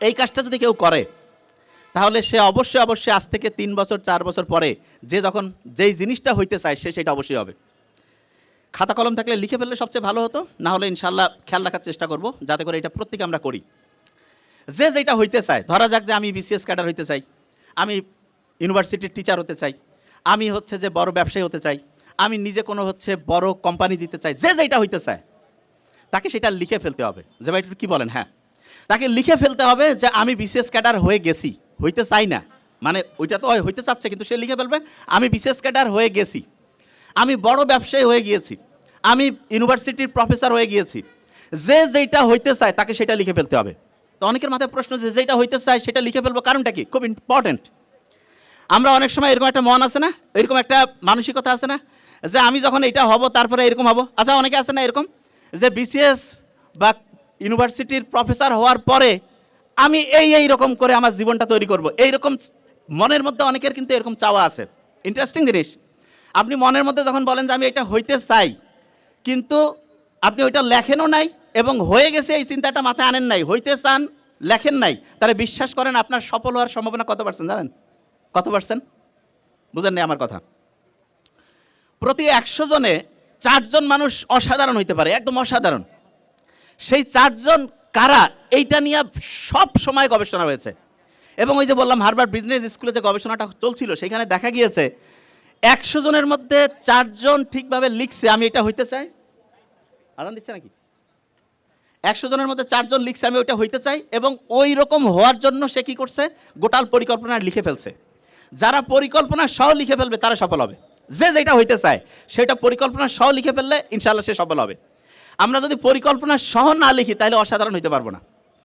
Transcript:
এই কাজটা যদি কেউ করে, তাহলে সে অবশ্যই অবশ্যই আজ থেকে তিন বছর, চার বছর পরে যে যখন যেই জিনিসটা হইতে চায়, সে সেটা অবশ্যই হবে। খাতা কলম থাকলে লিখে ফেললে সবচেয়ে ভালো হতো, না হলে ইনশাল্লাহ খেয়াল রাখার চেষ্টা করব, যাতে করে এটা প্রত্যেকে আমরা করি। যে যেটা হইতে চায়, ধরা যাক যে আমি বিসিএস ক্যাডার হইতে চাই, আমি ইউনিভার্সিটির টিচার হতে চাই, আমি হচ্ছে যে বড় ব্যবসায়ী হতে চাই, আমি নিজে কোনো হচ্ছে বড় কোম্পানি দিতে চাই, যে যেটা হইতে চায়, তাকে সেটা লিখে ফেলতে হবে। যে ভাই কী বলেন? হ্যাঁ। তাকে লিখে ফেলতে হবে যে আমি বিসিএস ক্যাডার হয়ে গেছি। হইতে চাই না। মানে ওইটা তো হইতে চাচ্ছে, কিন্তু সে লিখে ফেলবে, আমি বিসিএস ক্যাডার হয়ে গেছি। আমি বড় ব্যবসায়ী হয়ে গিয়েছি। আমি ইউনিভার্সিটির প্রফেসর হয়ে গিয়েছি। যে যেটা হইতে চায়, তাকে সেটা লিখে ফেলতে হবে। তো অনেকের মাথায় প্রশ্ন যে যেটা হইতে চায়, সেটা লিখে ফেলব কারণটা কি? খুব ইম্পর্ট্যান্ট আমরা অনেক সময় এরকম একটা মন আছে না? এরকম একটা মানসিকতা আছে না? যে আমি যখন এটা হব, তারপরে এরকম হব। আচ্ছা অনেকে আছে না এরকম? যে বিসিএস বা ইউনিভার্সিটির প্রফেসর হওয়ার পরে আমি এই এই রকম করে আমার জীবনটা তৈরি করব। এইরকম মনের মধ্যে অনেকের কিন্তু এরকম চাওয়া আছে। ইন্টারেস্টিং জিনিস। আপনি মনের মধ্যে যখন বলেন যে আমি এটা হইতে চাই, কিন্তু আপনি ওইটা লেখেনও নাই এবং হয়ে গেছে এই চিন্তাটা মাথায় আনেন নাই। হইতে চান, লেখেন নাই। তাহলে বিশ্বাস করেন আপনার সফল হওয়ার সম্ভাবনা কত পার্সেন্ট জানেন? কত পার্সেন্ট বুঝেন নাই আমার কথা? প্রতি একশো জনে চারজন মানুষ অসাধারণ হইতে পারে, একদম অসাধারণ। সেই চারজন কারা, এইটা নিয়ে সব সময় গবেষণা হয়েছে। এবং ওই যে বললাম হারবার বিজনেস স্কুলে যে গবেষণাটা চলছিল, সেখানে দেখা গিয়েছে, একশো জনের মধ্যে চারজন ঠিকভাবে লিখছে। আমি এটা হইতে চাই? আদান দিচ্ছে নাকি? একশো জনের মধ্যে চারজন লিখছে, আমি ওইটা হইতে চাই। এবং ওই রকম হওয়ার জন্য সে কি করছে? গোটাল পরিকল্পনা লিখে ফেলছে। যারা পরিকল্পনা সহ লিখে ফেলবে, তারা সফল হবে। যে যেটা হইতে চায়, সেটা পরিকল্পনা সহ লিখে ফেললে ইনশাল্লাহ সে সফল হবে। আমরা যদি পরিকল্পনা সহ না লিখি তাহলে অসাধারণ হইতে পারব না।